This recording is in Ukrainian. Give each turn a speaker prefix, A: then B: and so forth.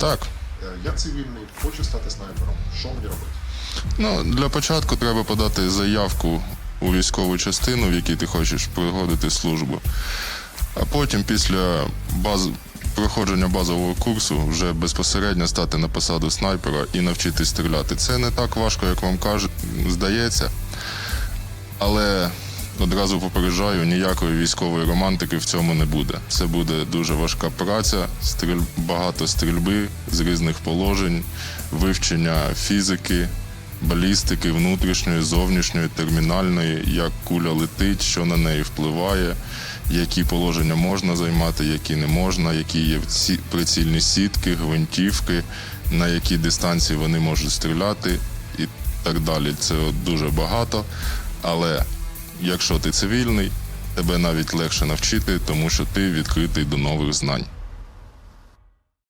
A: Так.
B: Е, Я цивільний, хочу стати снайпером. Що мені робити?
A: Ну, для початку треба подати заявку у військову частину, в якій ти хочеш проходити службу. А потім, після баз... проходження базового курсу, вже безпосередньо стати на посаду снайпера і навчитись стріляти. Це не так важко, як вам кажуть, здається. Але одразу попереджаю, ніякої військової романтики в цьому не буде. Це буде дуже важка праця, стріль... багато стрільби з різних положень, вивчення фізики, балістики, внутрішньої, зовнішньої, термінальної, як куля летить, що на неї впливає, які положення можна займати, які не можна, які є прицільні сітки, гвинтівки, на які дистанції вони можуть стріляти і так далі. Це дуже багато. Але якщо ти цивільний, тебе навіть легше навчити, тому що ти відкритий до нових знань.